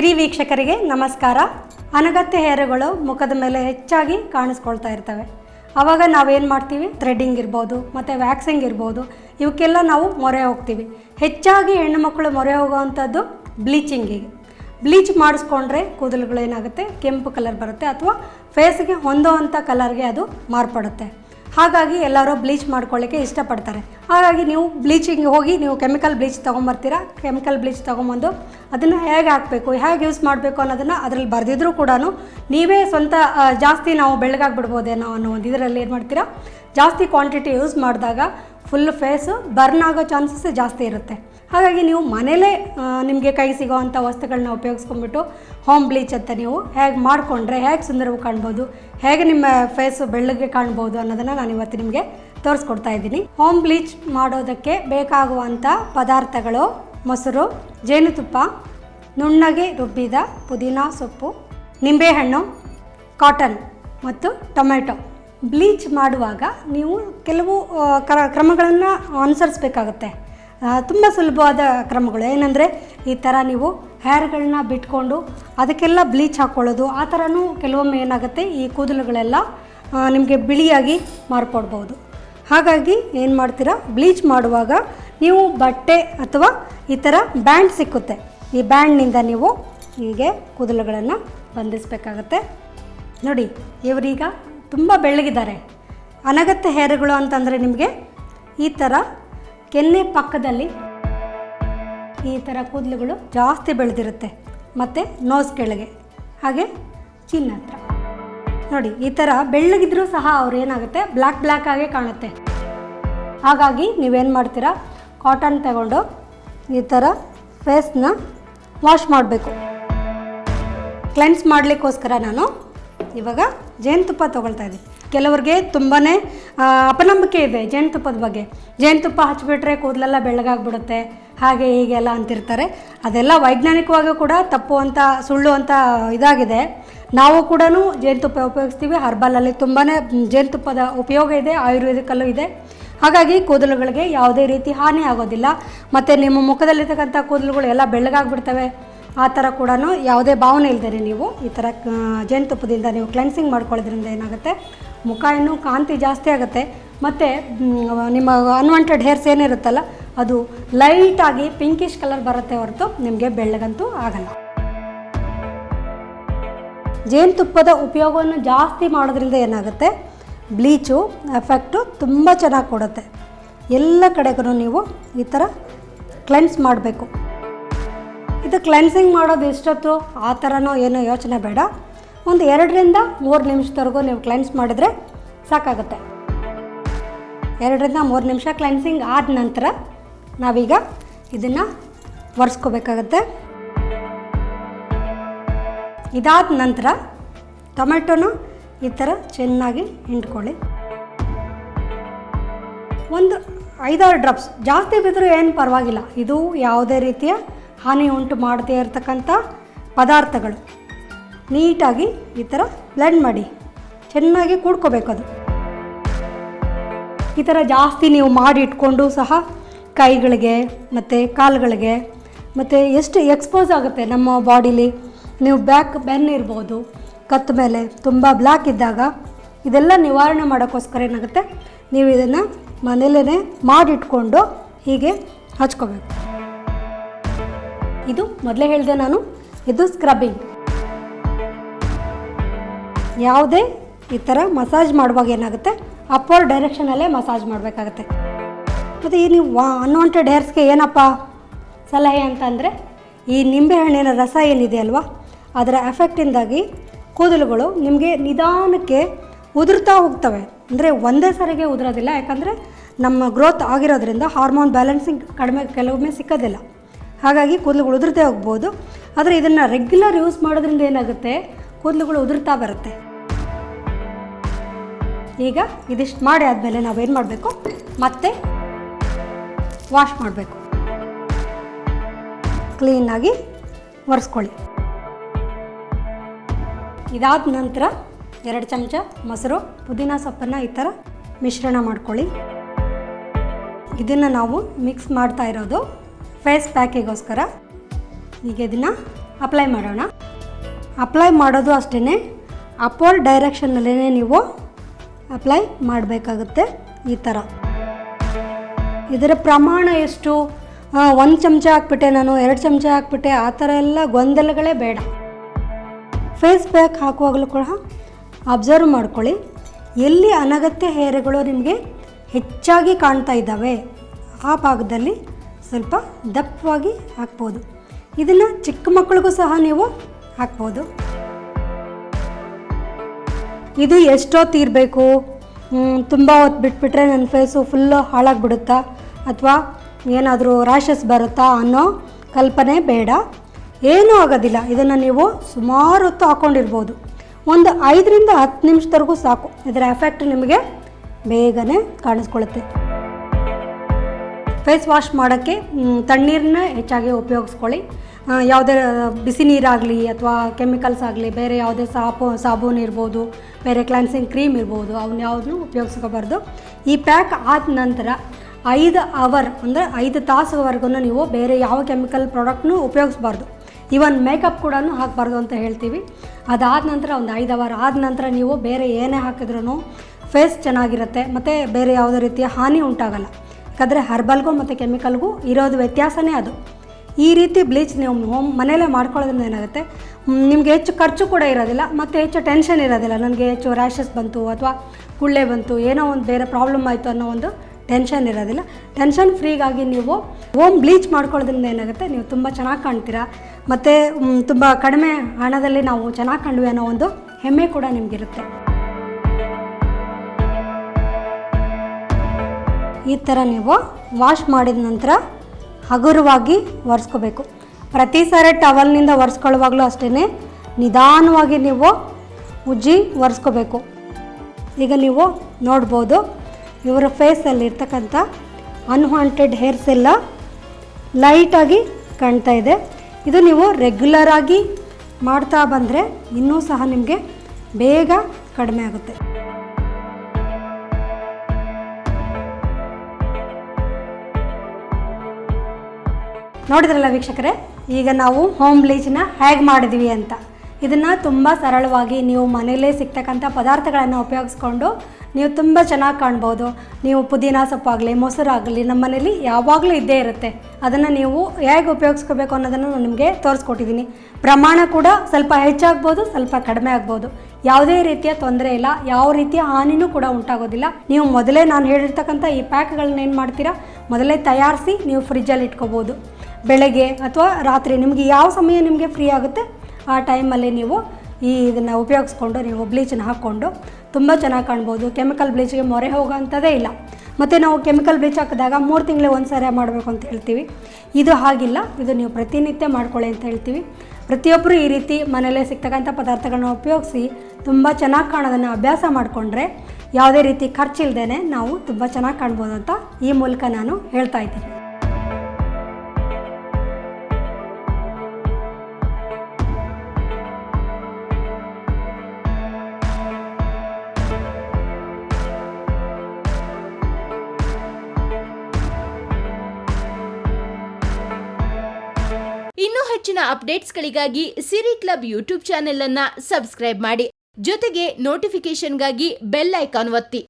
ಸಿರಿ ವೀಕ್ಷಕರಿಗೆ ನಮಸ್ಕಾರ. ಅನಗತ್ಯ ಹೇರುಗಳು ಮುಖದ ಮೇಲೆ ಹೆಚ್ಚಾಗಿ ಕಾಣಿಸ್ಕೊಳ್ತಾ ಇರ್ತವೆ. ಆವಾಗ ನಾವೇನು ಮಾಡ್ತೀವಿ? ಥ್ರೆಡ್ಡಿಂಗ್ ಇರ್ಬೋದು, ಮತ್ತು ವ್ಯಾಕ್ಸಿಂಗ್ ಇರ್ಬೋದು, ಇವಕ್ಕೆಲ್ಲ ನಾವು ಮೊರೆ ಹೋಗ್ತೀವಿ. ಹೆಚ್ಚಾಗಿ ಹೆಣ್ಣು ಮಕ್ಕಳು ಮೊರೆ ಹೋಗುವಂಥದ್ದು ಬ್ಲೀಚಿಂಗಿಗೆ ಬ್ಲೀಚ್ ಮಾಡಿಸ್ಕೊಂಡ್ರೆ ಕೂದಲುಗಳು ಏನಾಗುತ್ತೆ ಕೆಂಪು ಕಲರ್ ಬರುತ್ತೆ ಅಥವಾ ಫೇಸ್ಗೆ ಹೊಂದೋ ಅಂಥ ಕಲರ್ಗೆ ಅದು ಮಾರ್ಪಡುತ್ತೆ. ಹಾಗಾಗಿ ಎಲ್ಲರೂ ಬ್ಲೀಚ್ ಮಾಡ್ಕೊಳ್ಳಿಕ್ಕೆ ಇಷ್ಟಪಡ್ತಾರೆ. ಹಾಗಾಗಿ ನೀವು ಬ್ಲೀಚಿಂಗ್ ಹೋಗಿ ನೀವು ಕೆಮಿಕಲ್ ಬ್ಲೀಚ್ ತೊಗೊಂಬರ್ತೀರಾ? ಕೆಮಿಕಲ್ ಬ್ಲೀಚ್ ತೊಗೊಂಬಂದು ಅದನ್ನು ಹೇಗೆ ಹಾಕಬೇಕು, ಹೇಗೆ ಯೂಸ್ ಮಾಡಬೇಕು ಅನ್ನೋದನ್ನು ಅದರಲ್ಲಿ ಬರೆದಿದ್ರು ಕೂಡ ನೀವೇ ಸ್ವಂತ ಜಾಸ್ತಿ ನಾವು ಬೆಳಗಾಗ್ಬಿಡ್ಬೋದೇನೋ ಅನ್ನೋ ಒಂದು ಇದರಲ್ಲಿ ಏನು ಮಾಡ್ತೀರಾ? ಜಾಸ್ತಿ ಕ್ವಾಂಟಿಟಿ ಯೂಸ್ ಮಾಡಿದಾಗ ಫುಲ್ ಫೇಸು ಬರ್ನ್ ಆಗೋ ಚಾನ್ಸಸ್ ಜಾಸ್ತಿ ಇರುತ್ತೆ. ಹಾಗಾಗಿ ನೀವು ಮನೇಲೇ ನಿಮಗೆ ಕೈ ಸಿಗೋವಂಥ ವಸ್ತುಗಳನ್ನ ಉಪಯೋಗಿಸ್ಕೊಂಡ್ಬಿಟ್ಟು ಹೋಮ್ ಬ್ಲೀಚ್ ಅಂತ ನೀವು ಹೇಗೆ ಮಾಡಿಕೊಂಡ್ರೆ ಹೇಗೆ ಸುಂದರವಾಗಿ ಕಾಣ್ಬೋದು, ಹೇಗೆ ನಿಮ್ಮ ಫೇಸು ಬೆಳ್ಳಗೆ ಕಾಣ್ಬೋದು ಅನ್ನೋದನ್ನು ನಾನು ಇವತ್ತು ನಿಮಗೆ ತೋರಿಸ್ಕೊಡ್ತಾ ಇದ್ದೀನಿ. ಹೋಮ್ ಬ್ಲೀಚ್ ಮಾಡೋದಕ್ಕೆ ಬೇಕಾಗುವಂಥ ಪದಾರ್ಥಗಳು ಮೊಸರು, ಜೇನುತುಪ್ಪ, ನುಣ್ಣಗೆ ರುಬ್ಬಿದ ಪುದೀನ ಸೊಪ್ಪು, ನಿಂಬೆಹಣ್ಣು ಕಾಟನ್ ಮತ್ತು ಟೊಮೆಟೊ ಬ್ಲೀಚ್ ಮಾಡುವಾಗ ನೀವು ಕೆಲವು ಕ್ರಮಗಳನ್ನು ಅನುಸರಿಸ್ಬೇಕಾಗತ್ತೆ. ತುಂಬ ಸುಲಭವಾದ ಕ್ರಮಗಳು. ಏನಂದರೆ, ಈ ಥರ ನೀವು ಹೇರ್ಗಳನ್ನ ಬಿಟ್ಕೊಂಡು ಅದಕ್ಕೆಲ್ಲ ಬ್ಲೀಚ್ ಹಾಕ್ಕೊಳ್ಳೋದು ಆ ಥರನೂ ಕೆಲವೊಮ್ಮೆ ಏನಾಗುತ್ತೆ, ಈ ಕೂದಲುಗಳೆಲ್ಲ ನಿಮಗೆ ಬಿಳಿಯಾಗಿ ಮಾರ್ಪಡ್ಬೋದು. ಹಾಗಾಗಿ ಏನು ಮಾಡ್ತೀರಾ ಬ್ಲೀಚ್ ಮಾಡುವಾಗ ನೀವು ಬಟ್ಟೆ ಅಥವಾ ಈ ಥರ ಬ್ಯಾಂಡ್ ಸಿಕ್ಕುತ್ತೆ. ಈ ಬ್ಯಾಂಡ್ನಿಂದ ನೀವು ಹೀಗೆ ಕೂದಲುಗಳನ್ನು ಬಂಧಿಸಬೇಕಾಗತ್ತೆ. ನೋಡಿ, ಇವರೀಗ ತುಂಬ ಬೆಳ್ಳಗಿದ್ದಾರೆ. ಅನಗತ್ಯ ಹೇರುಗಳು ಅಂತಂದರೆ ನಿಮಗೆ ಈ ಥರ ಕೆನ್ನೆ ಪಕ್ಕದಲ್ಲಿ ಈ ಥರ ಕೂದಲುಗಳು ಜಾಸ್ತಿ ಬೆಳೆದಿರುತ್ತೆ. ಮತ್ತು ನೋಸ್ ಕೆಳಗೆ. ಹಾಗೆ ಚಿನ್ನ ಹತ್ರ. ನೋಡಿ, ಈ ಥರ ಬೆಳ್ಳಗಿದ್ರೂ ಸಹ ಅವ್ರು ಏನಾಗುತ್ತೆ? ಬ್ಲ್ಯಾಕ್ ಬ್ಲ್ಯಾಕ್ ಆಗೇ ಕಾಣುತ್ತೆ. ಹಾಗಾಗಿ ನೀವೇನು ಮಾಡ್ತೀರಾ? ಕಾಟನ್ ತಗೊಂಡು ಈ ಥರ ಫೇಸ್ನ ವಾಶ್ ಮಾಡಬೇಕು. ಕ್ಲೆನ್ಸ್ ಮಾಡಲಿಕ್ಕೋಸ್ಕರ ನಾನು ಇವಾಗ ಜೇನುತುಪ್ಪ ತೊಗೊಳ್ತಾ ಇದ್ದೀನಿ. ಕೆಲವ್ರಿಗೆ ತುಂಬಾ ಅಪನಂಬಿಕೆ ಇದೆ ಜೇನುತುಪ್ಪದ ಬಗ್ಗೆ. ಜೇನುತುಪ್ಪ ಹಚ್ಚಿಬಿಟ್ರೆ ಕೂದಲೆಲ್ಲ ಬೆಳ್ಳಗಾಗ್ಬಿಡುತ್ತೆ, ಹಾಗೆ ಹೀಗೆಲ್ಲ ಅಂತಿರ್ತಾರೆ. ಅದೆಲ್ಲ ವೈಜ್ಞಾನಿಕವಾಗಿ ಕೂಡ ತಪ್ಪು ಅಂತ, ಸುಳ್ಳು ಅಂತ ಇದಾಗಿದೆ. ನಾವು ಕೂಡ ಜೇನುತುಪ್ಪ ಉಪಯೋಗಿಸ್ತೀವಿ. ಹರ್ಬಲಲ್ಲಿ ತುಂಬಾ ಜೇನುತುಪ್ಪದ ಉಪಯೋಗ ಇದೆ, ಆಯುರ್ವೇದಿಕಲ್ಲೂ ಇದೆ. ಹಾಗಾಗಿ ಕೂದಲುಗಳಿಗೆ ಯಾವುದೇ ರೀತಿ ಹಾನಿ ಆಗೋದಿಲ್ಲ. ಮತ್ತು ನಿಮ್ಮ ಮುಖದಲ್ಲಿರ್ತಕ್ಕಂಥ ಕೂದಲುಗಳು ಎಲ್ಲ ಬೆಳ್ಳಗಾಗ್ಬಿಡ್ತವೆ. ಆ ಥರ ಕೂಡ ಯಾವುದೇ ಭಾವನೆ ಇಲ್ಲದೇ ನೀವು ಈ ಥರ ಜೇನುತುಪ್ಪದಿಂದ ನೀವು ಕ್ಲೆನ್ಸಿಂಗ್ ಮಾಡ್ಕೊಳ್ಳೋದ್ರಿಂದ ಏನಾಗುತ್ತೆ? ಮುಖ ಇನ್ನೂ ಕಾಂತಿ ಜಾಸ್ತಿ ಆಗುತ್ತೆ. ಮತ್ತು ನಿಮ್ಮ ಅನ್ವಾಂಟೆಡ್ ಹೇರ್ಸ್ ಏನಿರುತ್ತಲ್ಲ, ಅದು ಲೈಟಾಗಿ ಪಿಂಕಿಶ್ ಕಲರ್ ಬರುತ್ತೆ ಹೊರತು ನಿಮಗೆ ಬೆಳ್ಳಗಂತೂ ಆಗಲ್ಲ. ಜೇನುತುಪ್ಪದ ಉಪಯೋಗವನ್ನು ಜಾಸ್ತಿ ಮಾಡೋದ್ರಿಂದ ಏನಾಗುತ್ತೆ? ಬ್ಲೀಚು ಎಫೆಕ್ಟು ತುಂಬ ಚೆನ್ನಾಗಿ ಕೊಡುತ್ತೆ. ಎಲ್ಲ ಕಡೆಗೂ ನೀವು ಈ ಥರ ಕ್ಲೆನ್ಸ್ ಮಾಡಬೇಕು. ಇದು ಕ್ಲೆನ್ಸಿಂಗ್ ಮಾಡೋದು ಎಷ್ಟೊತ್ತು? ಆ ಥರನೋ ಏನೋ ಯೋಚನೆ ಬೇಡ. ಒಂದು ಎರಡರಿಂದ ಮೂರು ನಿಮಿಷದವರೆಗೂ ನೀವು ಕ್ಲೆನ್ಸ್ ಮಾಡಿದ್ರೆ ಸಾಕಾಗುತ್ತೆ. ಎರಡರಿಂದ ಮೂರು ನಿಮಿಷ ಕ್ಲೆನ್ಸಿಂಗ್ ಆದ ನಂತರ ನಾವೀಗ ಇದನ್ನು ಒರೆಸ್ಕೋಬೇಕಾಗತ್ತೆ. ಇದಾದ ನಂತರ ಟೊಮೆಟೊನ ಈ ಥರ ಚೆನ್ನಾಗಿ ಹಿಂಡ್ಕೊಳ್ಳಿ. ಒಂದು ಐದಾರು ಡ್ರಾಪ್ಸ್, ಜಾಸ್ತಿ ಬಿದ್ದರೂ ಏನು ಪರವಾಗಿಲ್ಲ. ಇದು ಯಾವುದೇ ರೀತಿಯ ಹಾನಿ ಉಂಟು ಮಾಡದೇ ಇರತಕ್ಕಂಥ ಪದಾರ್ಥಗಳು. ನೀಟಾಗಿ ಈ ಥರ ಬ್ಲೆಂಡ್ ಮಾಡಿ. ಚೆನ್ನಾಗಿ ಕೂಡ್ಕೋಬೇಕು ಅದು. ಈ ಥರ ಜಾಸ್ತಿ ನೀವು ಮಾಡಿ ಇಟ್ಕೊಂಡು ಸಹ ಕೈಗಳಿಗೆ ಮತ್ತು ಕಾಲುಗಳಿಗೆ ಮತ್ತು ಎಷ್ಟು ಎಕ್ಸ್ಪೋಸ್ ಆಗುತ್ತೆ ನಮ್ಮ ಬಾಡಿಲಿ. ನೀವು ಬ್ಯಾಕ್ ಬೆನ್ ಇರ್ಬೋದು ಕತ್ತ ಮೇಲೆ ತುಂಬ ಬ್ಲ್ಯಾಕ್ ಇದ್ದಾಗ ಇದೆಲ್ಲ ನಿವಾರಣೆ ಮಾಡೋಕ್ಕೋಸ್ಕರ ಏನಾಗುತ್ತೆ? ನೀವು ಇದನ್ನು ಮನೇಲೇ ಮಾಡಿಟ್ಕೊಂಡು ಹೀಗೆ ಹಚ್ಕೋಬೇಕು. ಇದು ಮೊದಲೇ ಹೇಳಿದೆ ನಾನು, ಇದು ಸ್ಕ್ರಬ್ಬಿಂಗ್ ಯಾವುದೇ ಈ ಥರ ಮಸಾಜ್ ಮಾಡುವಾಗ ಏನಾಗುತ್ತೆ? ಅಪ್ಪರ್ ಡೈರೆಕ್ಷನಲ್ಲೇ ಮಸಾಜ್ ಮಾಡಬೇಕಾಗತ್ತೆ. ಮತ್ತು ಈ ನೀವು ವಾ ಅನ್ವಾಂಟೆಡ್ ಹೇರ್ಸ್ಗೆ ಏನಪ್ಪ ಸಲಹೆ ಅಂತಂದರೆ, ಈ ನಿಂಬೆಹಣ್ಣಿನ ರಸ ಏನಿದೆ ಅಲ್ವಾ, ಅದರ ಎಫೆಕ್ಟಿಂದಾಗಿ ಕೂದಲುಗಳು ನಿಮಗೆ ನಿಧಾನಕ್ಕೆ ಉದುರ್ತಾ ಹೋಗ್ತವೆ. ಅಂದರೆ ಒಂದೇ ಸರಿಗೆ ಉದುರೋದಿಲ್ಲ, ಯಾಕಂದರೆ ನಮ್ಮ ಗ್ರೋತ್ ಆಗಿರೋದ್ರಿಂದ ಹಾರ್ಮೋನ್ ಬ್ಯಾಲೆನ್ಸಿಂಗ್ ಕಡಿಮೆ ಕೆಲವೊಮ್ಮೆ ಸಿಕ್ಕೋದಿಲ್ಲ. ಹಾಗಾಗಿ ಕೂದಲುಗಳು ಉದುರ್ತೇ ಹೋಗ್ಬೋದು. ಆದರೆ ಇದನ್ನು ರೆಗ್ಯುಲರ್ ಯೂಸ್ ಮಾಡೋದ್ರಿಂದ ಏನಾಗುತ್ತೆ? ಕೂದಲುಗಳು ಉದುರ್ತಾ ಬರುತ್ತೆ. ಈಗ ಇದಿಷ್ಟು ಮಾಡಿ ಆದಮೇಲೆ ನಾವೇನು ಮಾಡಬೇಕು? ಮತ್ತೆ ವಾಶ್ ಮಾಡಬೇಕು. ಕ್ಲೀನಾಗಿ ಒರೆಸ್ಕೊಳ್ಳಿ. ಇದಾದ ನಂತರ ಎರಡು ಚಮಚ ಮೊಸರು, ಪುದೀನ ಸೊಪ್ಪನ್ನು ಈ ಥರ ಮಿಶ್ರಣ ಮಾಡ್ಕೊಳ್ಳಿ. ಇದನ್ನು ನಾವು ಮಿಕ್ಸ್ ಮಾಡ್ತಾ ಇರೋದು ಫೇಸ್ ಪ್ಯಾಕಿಗೋಸ್ಕರ ಈಗ ಇದನ್ನು ಅಪ್ಲೈ ಮಾಡೋಣ. ಅಪ್ಲೈ ಮಾಡೋದು ಅಷ್ಟೇ ಅಪ್ವರ್ಡ್ ಡೈರೆಕ್ಷನ್ನಲ್ಲೇ ನೀವು ಅಪ್ಲೈ ಮಾಡಬೇಕಾಗುತ್ತೆ ಈ ಥರ ಇದರ ಪ್ರಮಾಣ ಎಷ್ಟು? ಒಂದು ಚಮಚ ಹಾಕ್ಬಿಟ್ಟೆ ನಾನು, ಎರಡು ಚಮಚ ಹಾಕ್ಬಿಟ್ಟೆ, ಆ ಥರ ಎಲ್ಲ ಗೊಂದಲಗಳೇ ಬೇಡ. ಫೇಸ್ ಪ್ಯಾಕ್ ಹಾಕುವಾಗಲೂ ಕೂಡ ಅಬ್ಸರ್ವ್ ಮಾಡ್ಕೊಳ್ಳಿ. ಎಲ್ಲಿ ಅನಗತ್ಯ ಹೇರೆಗಳು ನಿಮಗೆ ಹೆಚ್ಚಾಗಿ ಕಾಣ್ತಾ ಇದ್ದಾವೆ, ಆ ಭಾಗದಲ್ಲಿ ಸ್ವಲ್ಪ ದಪ್ಪವಾಗಿ ಹಾಕ್ಬೋದು. ಇದನ್ನು ಚಿಕ್ಕ ಮಕ್ಕಳಿಗೂ ಸಹ ನೀವು ಹಾಕ್ಬೋದು. ಇದು ಎಷ್ಟೊತ್ತು ಇರಬೇಕು ತುಂಬ ಹೊತ್ತು ಬಿಟ್ಬಿಟ್ರೆ ನನ್ನ ಫೇಸು ಫುಲ್ಲು ಹಾಳಾಗಿಬಿಡುತ್ತಾ? ಅಥವಾ ಏನಾದರೂ ರ್ಯಾಷಸ್ ಬರುತ್ತಾ ಅನ್ನೋ ಕಲ್ಪನೆ ಬೇಡ. ಏನೂ ಆಗೋದಿಲ್ಲ. ಇದನ್ನು ನೀವು ಸುಮಾರು ಹೊತ್ತು ಹಾಕ್ಕೊಂಡಿರ್ಬೋದು ಒಂದು ಐದರಿಂದ ಹತ್ತು ನಿಮಿಷದವರೆಗೂ ಸಾಕು. ಇದರ ಎಫೆಕ್ಟ್ ನಿಮಗೆ ಬೇಗನೆ ಕಾಣಿಸ್ಕೊಳ್ಳುತ್ತೆ ಫೇಸ್ ವಾಶ್ ಮಾಡೋಕ್ಕೆ ತಣ್ಣೀರನ್ನ ಹೆಚ್ಚಾಗಿ ಉಪಯೋಗಿಸ್ಕೊಳ್ಳಿ. ಯಾವುದೇ ಬಿಸಿ ನೀರಾಗಲಿ ಅಥವಾ ಕೆಮಿಕಲ್ಸ್ ಆಗಲಿ, ಬೇರೆ ಯಾವುದೇ ಸಾಪು, ಸಾಬೂನು ಇರ್ಬೋದು, ಬೇರೆ ಕ್ಲೆನ್ಸಿಂಗ್ ಕ್ರೀಮ್ ಇರ್ಬೋದು ಅವನ್ನ ಯಾವುದನ್ನು ಉಪಯೋಗಿಸ್ಕೋಬಾರ್ದು. ಈ ಪ್ಯಾಕ್ ಆದ ನಂತರ ಐದು ಅವರ್, ಅಂದರೆ ಐದು ತಾಸುವರೆಗೂ ನೀವು ಬೇರೆ ಯಾವ ಕೆಮಿಕಲ್ ಪ್ರಾಡಕ್ಟ್ನು ಉಪಯೋಗಿಸ್ಬಾರ್ದು. ಈವನ್ ಮೇಕಪ್ ಕೂಡ ಹಾಕಬಾರ್ದು ಅಂತ ಹೇಳ್ತೀವಿ. ಅದಾದ ನಂತರ ಒಂದು ಐದು ಅವರ್ ಆದ ನಂತರ ನೀವು ಬೇರೆ ಏನೇ ಹಾಕಿದ್ರೂ ಫೇಸ್ ಚೆನ್ನಾಗಿರುತ್ತೆ. ಮತ್ತು ಬೇರೆ ಯಾವುದೇ ರೀತಿಯ ಹಾನಿ ಉಂಟಾಗಲ್ಲ. ಯಾಕಂದರೆ ಹರ್ಬಲ್ಗೂ ಮತ್ತು ಕೆಮಿಕಲ್ಗೂ ಇರೋದು ವ್ಯತ್ಯಾಸನೇ ಅದು. ಈ ರೀತಿ ಬ್ಲೀಚ್ ನೀವು ಹೋಮ್ ಮನೇಲೇ ಮಾಡ್ಕೊಳ್ಳೋದ್ರಿಂದ ಏನಾಗುತ್ತೆ? ನಿಮಗೆ ಹೆಚ್ಚು ಖರ್ಚು ಕೂಡ ಇರೋದಿಲ್ಲ, ಮತ್ತು ಹೆಚ್ಚು ಟೆನ್ಷನ್ ಇರೋದಿಲ್ಲ. ನನಗೆ ಹೆಚ್ಚು ರ್ಯಾಷಸ್ ಬಂತು ಅಥವಾ ಗುಳ್ಳೆ ಬಂತು, ಏನೋ ಒಂದು ಬೇರೆ ಪ್ರಾಬ್ಲಮ್ ಆಯಿತು ಅನ್ನೋ ಒಂದು ಟೆನ್ಷನ್ ಇರೋದಿಲ್ಲ. ಟೆನ್ಷನ್ ಫ್ರೀಗಾಗಿ ನೀವು ಹೋಮ್ ಬ್ಲೀಚ್ ಮಾಡ್ಕೊಳ್ಳೋದ್ರಿಂದ ಏನಾಗುತ್ತೆ? ನೀವು ತುಂಬ ಚೆನ್ನಾಗಿ ಕಾಣ್ತೀರಾ. ಮತ್ತು ತುಂಬ ಕಡಿಮೆ ಹಣದಲ್ಲಿ ನಾವು ಚೆನ್ನಾಗಿ ಕಂಡ್ವಿ ಅನ್ನೋ ಒಂದು ಹೆಮ್ಮೆ ಕೂಡ ನಿಮಗಿರುತ್ತೆ. ಈ ಥರ ನೀವು ವಾಶ್ ಮಾಡಿದ ನಂತರ ಹಗುರವಾಗಿ ಒರೆಸ್ಕೋಬೇಕು. ಪ್ರತಿ ಸಾರಿ ಟವಲ್ನಿಂದ ಒರೆಸ್ಕೊಳ್ಳುವಾಗಲೂ ಅಷ್ಟೇ ನಿಧಾನವಾಗಿ ನೀವು ಉಜ್ಜಿ ಒರೆಸ್ಕೋಬೇಕು. ಈಗ ನೀವು ನೋಡ್ಬೋದು ಇವರ ಫೇಸಲ್ಲಿ ಇರ್ತಕ್ಕಂಥ ಅನ್ವಾಂಟೆಡ್ ಹೇರ್ಸ್ ಎಲ್ಲ ಲೈಟಾಗಿ ಕಾಣ್ತಾ ಇದೆ. ಇದು ನೀವು ರೆಗ್ಯುಲರಾಗಿ ಮಾಡ್ತಾ ಬಂದರೆ ಇನ್ನೂ ಸಹ ನಿಮಗೆ ಬೇಗ ಕಡಿಮೆ ಆಗುತ್ತೆ. ನೋಡಿದ್ರಲ್ಲ ವೀಕ್ಷಕರೇ? ಈಗ ನಾವು ಹೋಮ್ ಬ್ಲೀಚನ್ನ ಹೇಗೆ ಮಾಡಿದ್ವಿ ಅಂತ. ಇದನ್ನು ತುಂಬ ಸರಳವಾಗಿ ನೀವು ಮನೆಯಲ್ಲೇ ಸಿಗ್ತಕ್ಕಂಥ ಪದಾರ್ಥಗಳನ್ನು ಉಪಯೋಗಿಸ್ಕೊಂಡು ನೀವು ತುಂಬ ಚೆನ್ನಾಗಿ ಕಾಣ್ಬೋದು. ನೀವು ಪುದೀನ ಸೊಪ್ಪಾಗಲಿ, ಮೊಸರಾಗಲಿ ನಮ್ಮ ಮನೇಲಿ ಯಾವಾಗಲೂ ಇದ್ದೇ ಇರುತ್ತೆ. ಅದನ್ನು ನೀವು ಹೇಗೆ ಉಪಯೋಗಿಸ್ಕೋಬೇಕು ಅನ್ನೋದನ್ನು ನಾನು ನಿಮಗೆ ತೋರಿಸ್ಕೊಟ್ಟಿದ್ದೀನಿ ಪ್ರಮಾಣ ಕೂಡ ಸ್ವಲ್ಪ ಹೆಚ್ಚಾಗ್ಬೋದು, ಸ್ವಲ್ಪ ಕಡಿಮೆ ಆಗ್ಬೋದು. ಯಾವುದೇ ರೀತಿಯ ತೊಂದರೆ ಇಲ್ಲ. ಯಾವ ರೀತಿಯ ಹಾನಿನೂ ಕೂಡ ಉಂಟಾಗೋದಿಲ್ಲ. ನೀವು ಮೊದಲೇ ನಾನು ಹೇಳಿರ್ತಕ್ಕಂಥ ಈ ಪ್ಯಾಕ್ಗಳನ್ನ ಏನು ಮಾಡ್ತೀರಾ? ಮೊದಲೇ ತಯಾರಿಸಿ ನೀವು ಫ್ರಿಜ್ಜಲ್ಲಿ ಇಟ್ಕೋಬೋದು. ಬೆಳಗ್ಗೆ ಅಥವಾ ರಾತ್ರಿ ನಿಮಗೆ ಯಾವ ಸಮಯ ನಿಮಗೆ ಫ್ರೀ ಆಗುತ್ತೆ, ಆ ಟೈಮಲ್ಲಿ ನೀವು ಈ ಇದನ್ನು ಉಪಯೋಗಿಸ್ಕೊಂಡು ನೀವು ಬ್ಲೀಚನ್ನು ಹಾಕ್ಕೊಂಡು ತುಂಬ ಚೆನ್ನಾಗಿ ಕಾಣ್ಬೋದು. ಕೆಮಿಕಲ್ ಬ್ಲೀಚ್ಗೆ ಮೊರೆ ಹೋಗೋಂಥದ್ದೇ ಇಲ್ಲ. ಮತ್ತು ನಾವು ಕೆಮಿಕಲ್ ಬ್ಲೀಚ್ ಹಾಕಿದಾಗ ಮೂರು ತಿಂಗಳಿಗೆ ಒಂದು ಸಾರಿ ಮಾಡಬೇಕು ಅಂತ ಹೇಳ್ತೀವಿ. ಇದು ಹಾಗಿಲ್ಲ. ಇದು ನೀವು ಪ್ರತಿನಿತ್ಯ ಮಾಡ್ಕೊಳ್ಳಿ ಅಂತ ಹೇಳ್ತೀವಿ. ಪ್ರತಿಯೊಬ್ಬರು ಈ ರೀತಿ ಮನೆಯಲ್ಲೇ ಸಿಗ್ತಕ್ಕಂಥ ಪದಾರ್ಥಗಳನ್ನ ಉಪಯೋಗಿಸಿ ತುಂಬ ಚೆನ್ನಾಗಿ ಕಾಣೋದನ್ನು ಅಭ್ಯಾಸ ಮಾಡಿಕೊಂಡ್ರೆ ಯಾವುದೇ ರೀತಿ ಖರ್ಚಿಲ್ಲದೇ ನಾವು ತುಂಬ ಚೆನ್ನಾಗಿ ಕಾಣ್ಬೋದು ಅಂತ ಈ ಮೂಲಕ ನಾನು ಹೇಳ್ತಾ ಇದ್ದೀನಿ. ಇನ್ನೂ ಹೆಚ್ಚಿನ ಅಪ್ಡೇಟ್ಸ್ಗಳಿಗಾಗಿ ಸಿರಿ ಕ್ಲಬ್ ಯೂಟ್ಯೂಬ್ ಚಾನೆಲ್ ಅನ್ನ ಸಬ್ಸ್ಕ್ರೈಬ್ ಮಾಡಿ ಜೊತೆಗೆ ನೋಟಿಫಿಕೇಶನ್ಗಾಗಿ ಬೆಲ್ ಐಕಾನ್ ಒತ್ತಿ.